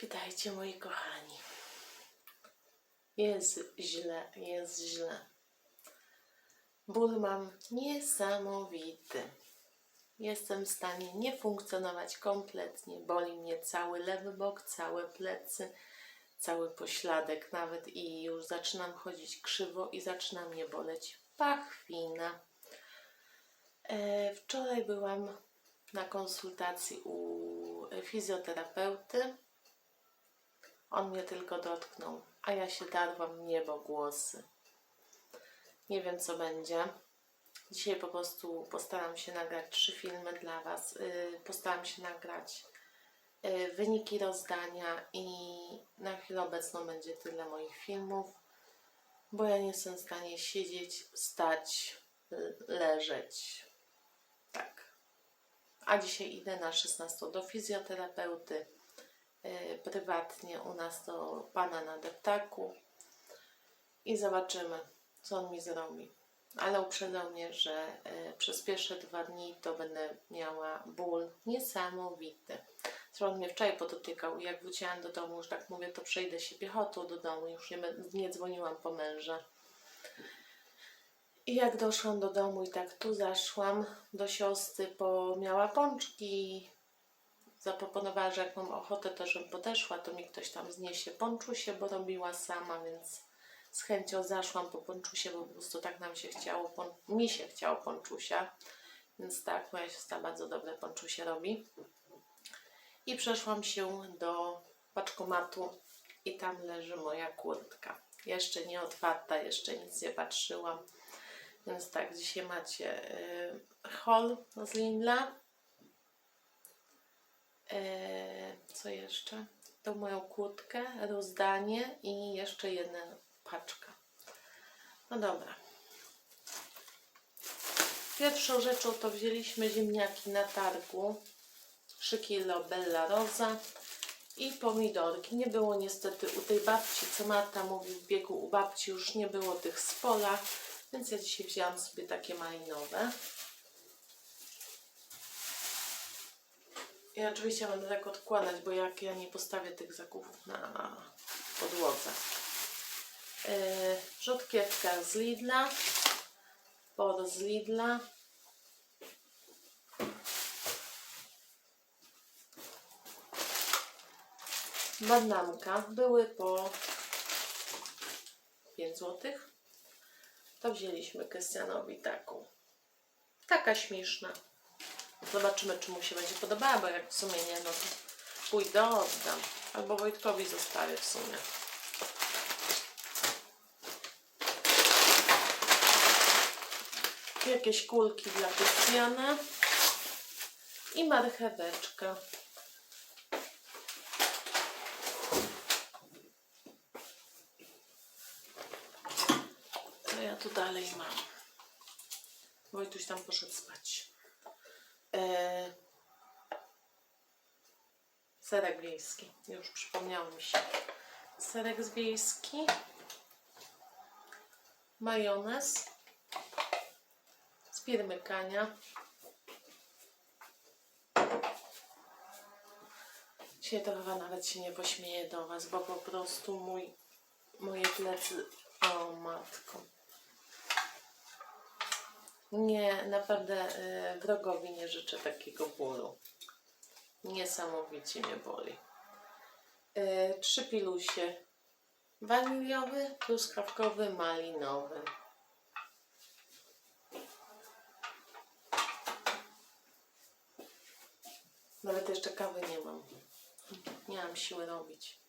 Witajcie moi kochani. Jest źle, jest źle. Ból mam niesamowity. Jestem w stanie nie funkcjonować kompletnie. Boli mnie cały lewy bok, całe plecy, cały pośladek nawet i już zaczynam chodzić krzywo i zaczyna mnie boleć pachwina. E, wczoraj byłam na konsultacji u fizjoterapeuty. On mnie tylko dotknął, a ja się darłam niebo głosy. Nie wiem, co będzie. Dzisiaj po prostu postaram się nagrać trzy filmy dla Was. Yy, postaram się nagrać yy, wyniki rozdania i na chwilę obecną będzie tyle moich filmów, bo ja nie jestem w stanie siedzieć, stać, y, leżeć. Tak. A dzisiaj idę na 16 do fizjoterapeuty prywatnie u nas do pana na deptaku i zobaczymy, co on mi zrobi. Ale uprzedzał mnie, że y, przez pierwsze dwa dni to będę miała ból niesamowity. Zresztą mnie wczoraj podotykał i jak wróciłam do domu, już tak mówię, to przejdę się piechotą do domu, już nie, nie dzwoniłam po męża. I jak doszłam do domu i tak tu zaszłam do siostry, bo miała pączki. Zaproponowała, że jak mam ochotę, to żebym podeszła, to mi ktoś tam zniesie ponczusie, bo robiła sama, więc z chęcią zaszłam po ponczusie, bo po prostu tak nam się chciało, pon- mi się chciało ponczusia. Więc tak, moja siostra bardzo dobre ponczusie robi. I przeszłam się do paczkomatu i tam leży moja kurtka. Jeszcze nie otwarta, jeszcze nic nie patrzyłam. Więc tak, dzisiaj macie y, haul z Lidla. E, co jeszcze? Tą moją kurtkę, rozdanie i jeszcze jedna paczka. No dobra. Pierwszą rzeczą to wzięliśmy ziemniaki na targu. 3 kilo Bella Rosa i pomidorki. Nie było niestety u tej babci, co Marta mówi w biegu u babci, już nie było tych z pola, więc ja dzisiaj wzięłam sobie takie malinowe. Ja oczywiście będę tak odkładać, bo jak ja nie postawię tych zakupów na podłodze. Yy, rzodkiewka z Lidla, por z Lidla, bananka były po 5 zł. To wzięliśmy Krystianowi taką. Taka śmieszna. Zobaczymy, czy mu się będzie podobała, bo jak w sumie nie, no to pójdę, oddam. Albo Wojtkowi zostawię w sumie. Jakieś kulki dla Krystiana. I marcheweczka. Co ja tu dalej mam? Wojtuś tam poszedł spać. E... Serek wiejski. Już przypomniało mi się. Serek z wiejski. Majonez. Z firmy Kania. Dzisiaj to chyba nawet się nie pośmieję do Was, bo po prostu mój, moje plecy... O matko. Nie, naprawdę y, wrogowi nie życzę takiego bólu. Niesamowicie mnie boli. Y, trzy pilusie. Waniliowy, truskawkowy, malinowy. Nawet jeszcze kawy nie mam. Nie mam siły robić.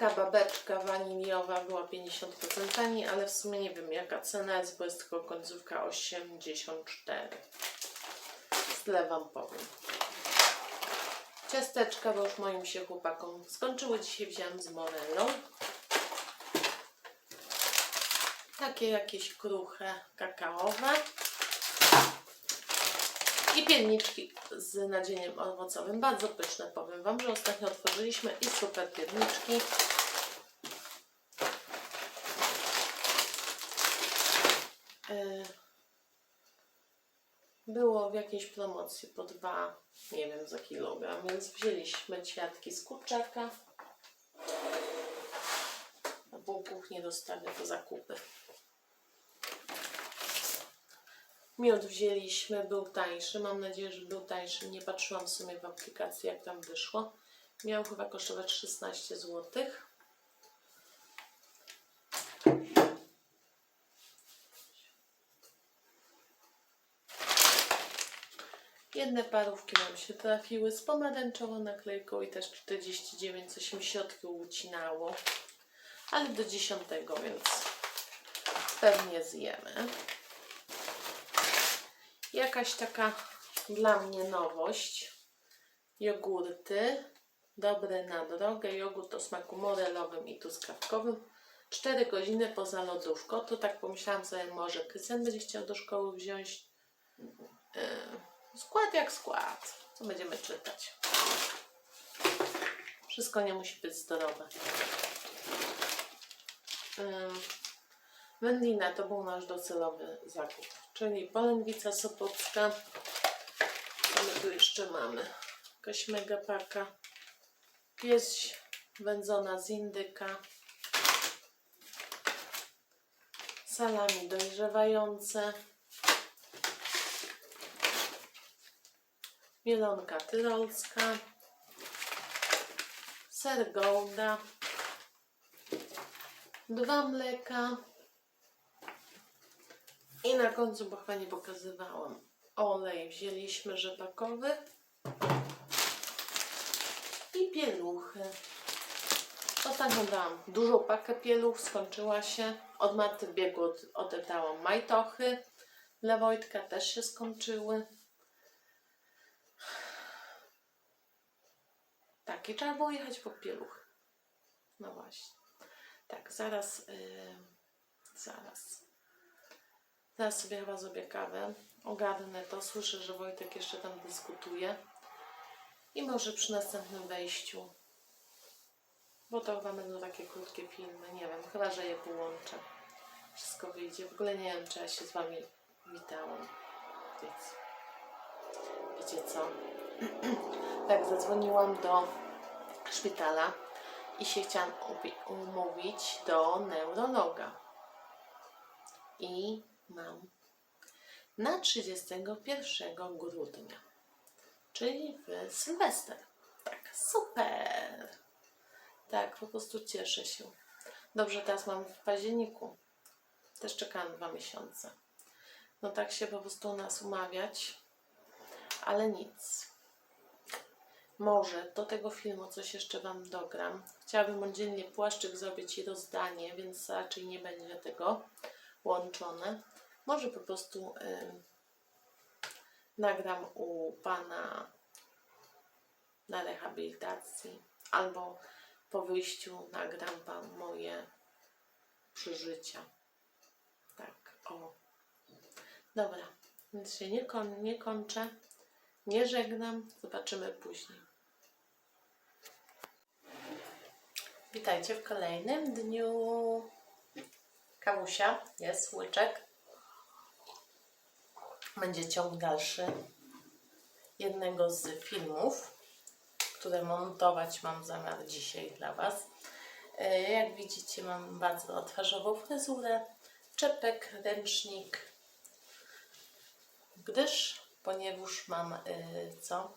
Taka babeczka waniliowa była 50% taniej, ale w sumie nie wiem jaka cena jest, bo jest tylko końcówka 84. Tyle wam powiem. Ciasteczka, bo już moim się chłopakom skończyły. Dzisiaj wziąłem z morelą. Takie jakieś kruche kakaowe. I pierniczki z nadzieniem owocowym. Bardzo pyszne, powiem Wam, że ostatnio otworzyliśmy i super pierniczki. Yy, było w jakiejś promocji po dwa, nie wiem, za kilogram, więc wzięliśmy ćwiartki z kurczaka. A pół kuchni dostawia po zakupy. Miód wzięliśmy, był tańszy. Mam nadzieję, że był tańszy. Nie patrzyłam w sumie w aplikacji, jak tam wyszło. Miał chyba kosztować 16 zł. Jedne parówki nam się trafiły z pomarańczową naklejką i też 49, coś mi środki ucinało. Ale do 10, więc pewnie zjemy. Jakaś taka dla mnie nowość. Jogurty. Dobre na drogę. Jogurt o smaku morelowym i truskawkowym. 4 godziny poza lodówką. To tak pomyślałam sobie, może Krystian będzie chciał do szkoły wziąć. Yy, skład jak skład. Co będziemy czytać? Wszystko nie musi być zdrowe. Yy, Wędlina to był nasz docelowy zakup, czyli polędwica sopocka. Co my tu jeszcze mamy? Jakaś mega paka. Pieś wędzona z indyka. Salami dojrzewające. Mielonka tyrolska. Ser Golda. Dwa mleka. I na końcu, bo chyba nie pokazywałam, olej wzięliśmy rzepakowy i pieluchy. To tak dodałam. Dużą pakę pieluch, skończyła się. Od Marty biegu od, odebrałam majtochy. Dla Wojtka też się skończyły. Tak, i trzeba było jechać po pieluch. No właśnie. Tak, zaraz, yy, zaraz. Teraz sobie chyba zrobię kawę, ogarnę to, słyszę, że Wojtek jeszcze tam dyskutuje. I może przy następnym wejściu, bo to chyba będą takie krótkie filmy, nie wiem, chyba, że je połączę. Wszystko wyjdzie, w ogóle nie wiem, czy ja się z Wami witałam, więc wiecie co, tak, zadzwoniłam do szpitala i się chciałam umówić do neurologa. I mam na 31 grudnia, czyli w Sylwester. Tak, super! Tak, po prostu cieszę się. Dobrze, teraz mam w październiku. Też czekałam dwa miesiące. No tak się po prostu u nas umawiać, ale nic. Może do tego filmu coś jeszcze Wam dogram. Chciałabym oddzielnie płaszczyk zrobić i rozdanie, więc raczej nie będzie tego łączone. Może po prostu ym, nagram u Pana na rehabilitacji albo po wyjściu nagram Wam moje przeżycia. Tak, o. Dobra, więc się nie, kon- nie kończę, nie żegnam, zobaczymy później. Witajcie w kolejnym dniu. Kawusia, jest łyczek. Będzie ciąg dalszy jednego z filmów, które montować mam zamiar dzisiaj dla Was. E, Jak widzicie, mam bardzo twarzową fryzurę, czepek, ręcznik, gdyż, ponieważ mam y, co?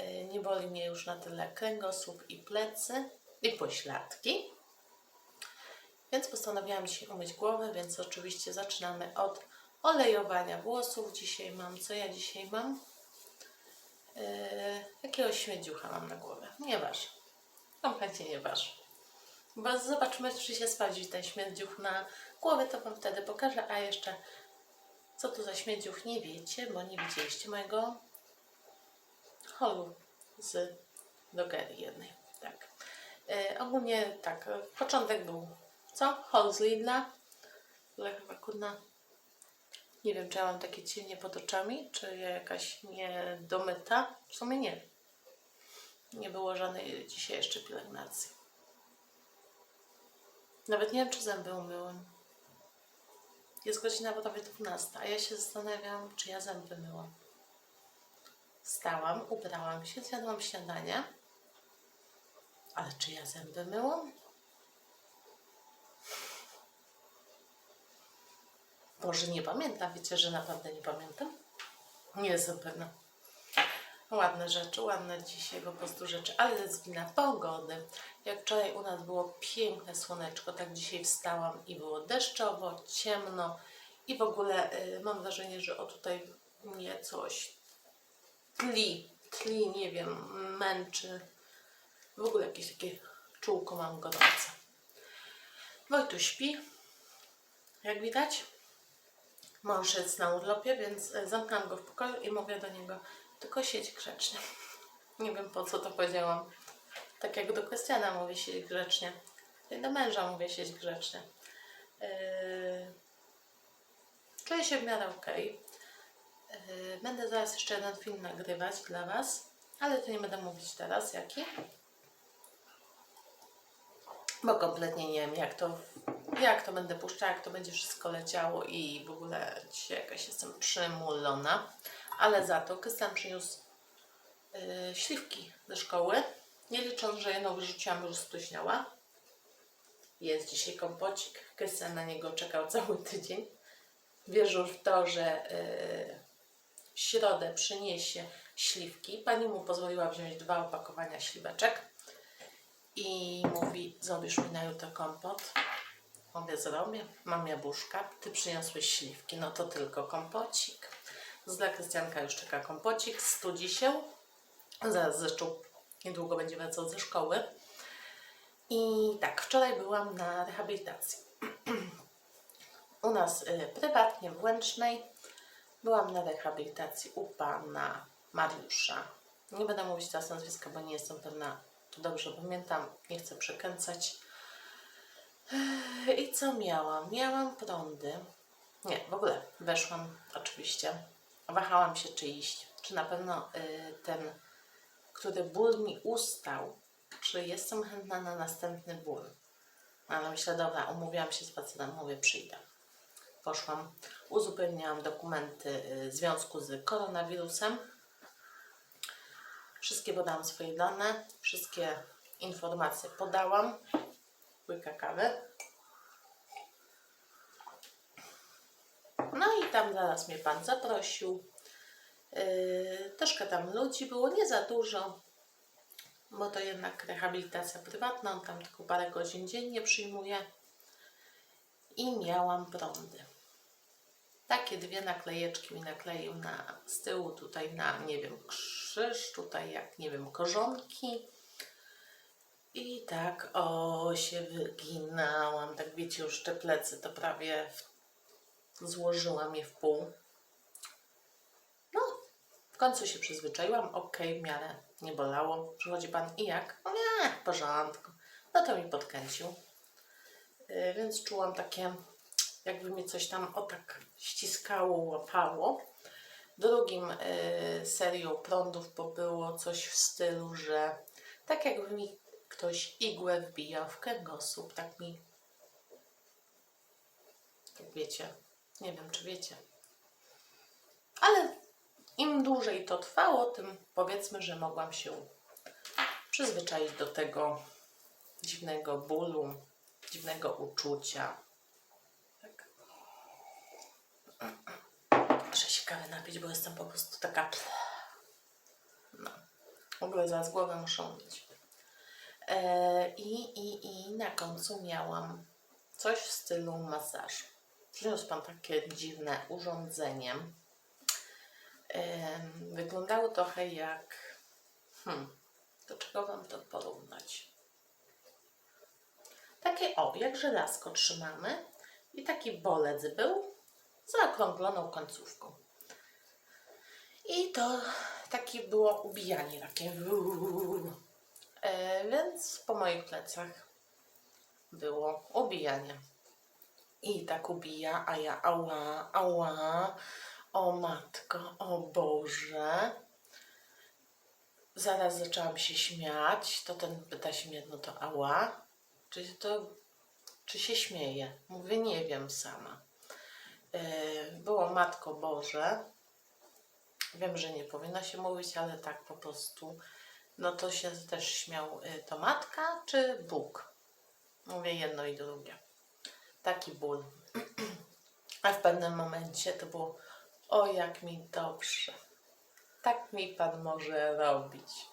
Y, nie boli mnie już na tyle kręgosłup i plecy i pośladki. Więc postanowiłam dzisiaj umyć głowę, więc oczywiście zaczynamy od olejowania włosów. Dzisiaj mam, co ja dzisiaj mam? Yy, jakiegoś śmiedziucha mam na głowę. Nieważne. Kompletnie nieważne. Bo zobaczymy, czy się sprawdzi ten śmierdziuch na głowę, to Wam wtedy pokażę. A jeszcze, co tu za śmierdziuch nie wiecie, bo nie widzieliście mojego holu z drogerii jednej. Tak. Yy, ogólnie tak, początek był co? Hol z Lidla. Ale chyba kurna. Nie wiem, czy ja mam takie cienie pod oczami, czy ja jakaś niedomyta. W sumie nie. Nie było żadnej dzisiaj jeszcze pielęgnacji. Nawet nie wiem, czy zęby umyłem. Jest godzina prawie 12, a ja się zastanawiam, czy ja zęby myłam. Wstałam, ubrałam się, zjadłam śniadanie. Ale czy ja zęby myłam? Boże, nie pamiętam. Wiecie, że naprawdę nie pamiętam? Nie jestem pewna. Ładne rzeczy, ładne dzisiaj po prostu rzeczy, ale to jest wina pogody. Jak wczoraj u nas było piękne słoneczko, tak dzisiaj wstałam i było deszczowo, ciemno i w ogóle y, mam wrażenie, że o tutaj mnie coś tli, tli, nie wiem, męczy. W ogóle jakieś takie czółko mam gorące. Wojtu śpi, jak widać. Mąż jest na urlopie, więc e, zamknęłam go w pokoju i mówię do niego, tylko siedź grzecznie. Nie wiem po co to powiedziałam. Tak jak do Krystiana mówię siedź grzecznie. I do męża mówię siedź grzecznie. Yy... Czuję się w miarę okej. Yy, Będę zaraz jeszcze jeden film nagrywać dla Was, ale to nie będę mówić teraz jaki. Bo kompletnie nie wiem jak to, jak to będę puszczała, jak to będzie wszystko leciało i w ogóle dzisiaj jakaś jestem przymulona. Ale za to Krystian przyniósł yy, śliwki ze szkoły. Nie licząc, że jedną wyrzuciłam, już spluśniała. Jest dzisiaj kompocik. Krystian na niego czekał cały tydzień. Wierzył w to, że yy, w środę przyniesie śliwki. Pani mu pozwoliła wziąć dwa opakowania śliweczek i mówi, zrobisz mi na jutro kompot. Mówię, zrobię. Mam jabłuszka, ty przyniosłeś śliwki, no to tylko kompocik. Z Krystianka już czeka kompocik, studzi się. Zaraz zresztą niedługo będzie wracał ze szkoły. I tak, wczoraj byłam na rehabilitacji. U nas y, prywatnie w Łęcznej. Byłam na rehabilitacji u pana Mariusza. Nie będę mówić teraz nazwiska, bo nie jestem pewna, dobrze pamiętam. Nie chcę przekręcać. I co miałam? Miałam prądy. Nie, w ogóle weszłam oczywiście. Wahałam się, czy iść. Czy na pewno y, ten, który ból mi ustał, czy jestem chętna na następny ból. Ale myślę, dobra, umówiłam się z facetem, mówię, przyjdę. Poszłam, uzupełniałam dokumenty y, w związku z koronawirusem. Wszystkie podałam swoje dane, wszystkie informacje podałam. Łyka kawy. No i tam zaraz mnie pan zaprosił. Yy, troszkę tam ludzi było, nie za dużo, bo to jednak rehabilitacja prywatna, on tam tylko parę godzin dziennie przyjmuje. I miałam prądy. Takie dwie naklejeczki mi nakleił na, z tyłu tutaj na, nie wiem, krzyż, tutaj jak, nie wiem, korzonki. I tak, o, się wyginałam. Tak wiecie, już te plecy to prawie w, złożyłam je w pół. No, w końcu się przyzwyczaiłam. Okej, w miarę nie bolało. Przychodzi pan i jak? No nie, w porządku. No to mi podkręcił. Yy, więc czułam takie, jakby mi coś tam o tak ściskało, łapało. Drugim yy, serią prądów było coś w stylu, że tak jakby mi ktoś igłę wbijał w kręgosłup, tak mi, tak wiecie, nie wiem czy wiecie. Ale im dłużej to trwało, tym powiedzmy, że mogłam się przyzwyczaić do tego dziwnego bólu, dziwnego uczucia. Muszę się kawy napić, bo jestem po prostu taka... No. W ogóle zaraz głowę muszę mieć. E, I, i, I na końcu miałam coś w stylu masażu. Przyniósł Pan takie dziwne urządzenie. Em, Wyglądało trochę jak... Hmm, do czego Wam to porównać? Takie o, jak żelazko trzymamy i taki bolec był zaokrągloną końcówką. I to takie było ubijanie, takie E, więc po moich plecach było ubijanie. I tak ubija, a ja ała, ała, o matko, o Boże. Zaraz zaczęłam się śmiać, to ten pyta się mnie, no to ała, czy to, czy się śmieje? Mówię, nie wiem sama. Yy, było Matko Boże. Wiem, że nie powinno się mówić, ale tak po prostu. No to się też śmiał, yy, to matka czy Bóg? Mówię jedno i drugie. Taki ból. A w pewnym momencie to było, o jak mi dobrze. Tak mi Pan może robić.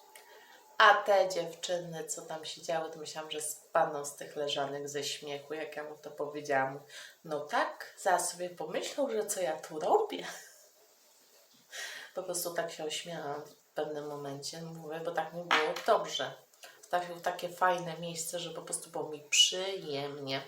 A te dziewczyny, co tam siedziały, to myślałam, że spadną z tych leżanek ze śmiechu, jak ja mu to powiedziałam. No tak, zaraz sobie pomyślał, że co ja tu robię. Po prostu tak się ośmiałam w pewnym momencie, mówię, bo tak mi było dobrze. Trafił w takie fajne miejsce, że po prostu było mi przyjemnie.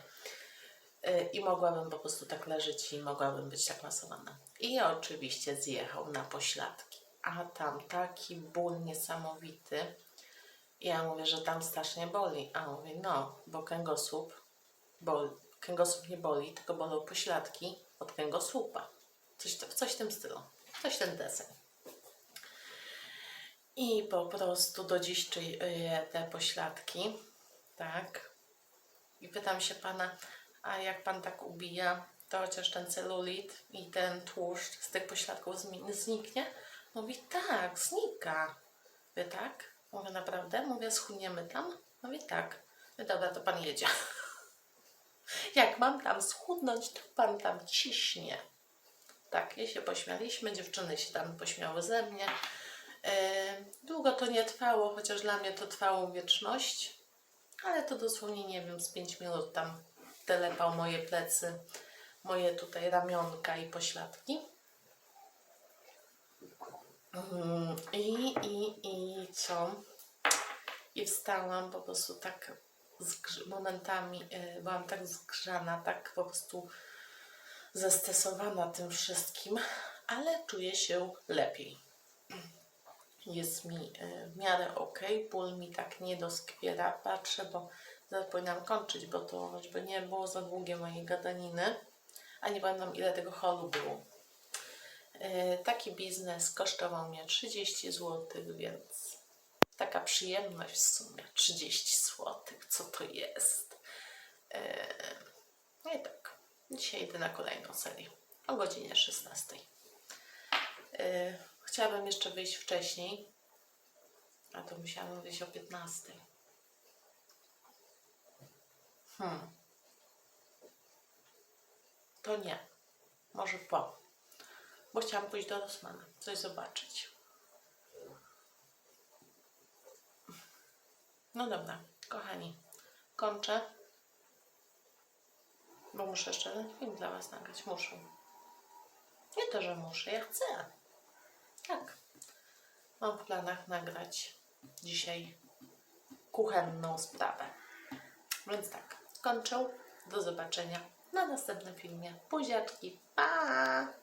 Y, I mogłabym po prostu tak leżeć i mogłabym być tak masowana. I oczywiście zjechał na pośladki. A tam taki ból niesamowity. I ja mówię, że tam strasznie boli. A on mówi, no, bo kręgosłup boli. Kręgosłup nie boli, tylko bolą pośladki od kręgosłupa. Coś, coś w tym stylu. Coś ten deseń. I po prostu do dziś czuję te pośladki. Tak. I pytam się pana, a jak pan tak ubija, to chociaż ten celulit i ten tłuszcz z tych pośladków zniknie? Mówi, tak, znika. Wy tak? Mówię, naprawdę? Mówię, schudniemy tam? Mówi, tak. Mówię, dobra, to pan jedzie. Jak mam tam schudnąć, to pan tam ciśnie. Tak, i się pośmialiśmy, dziewczyny się tam pośmiały ze mnie. Yy, długo to nie trwało, chociaż dla mnie to trwało wieczność, ale to dosłownie, nie wiem, z 5 minut tam telepał moje plecy, moje tutaj ramionka i pośladki. Mm, I, i, i co? I wstałam po prostu tak momentami, y, byłam tak zgrzana, tak po prostu zestresowana tym wszystkim, ale czuję się lepiej. Jest mi y, w miarę ok, ból mi tak nie doskwiera. Patrzę, bo zaraz powinnam kończyć, bo to choćby nie było za długie mojej gadaniny, a nie pamiętam ile tego holu było. Y, Taki biznes kosztował mnie 30 zł, więc taka przyjemność w sumie 30 zł. Co to jest? Y, No i tak. Dzisiaj idę na kolejną serię o godzinie 16. Y, Chciałabym jeszcze wyjść wcześniej, a to musiałam wyjść o 15. Hmm. To nie. Może po. Bo chciałam pójść do Rosmana, coś zobaczyć. No dobra, kochani, kończę. Bo muszę jeszcze ten film dla Was nagrać. Muszę. Nie to, że muszę, ja chcę. Tak. Mam w planach nagrać dzisiaj kuchenną sprawę. Więc tak, kończę. Do zobaczenia na następnym filmie. Buziaczki, pa!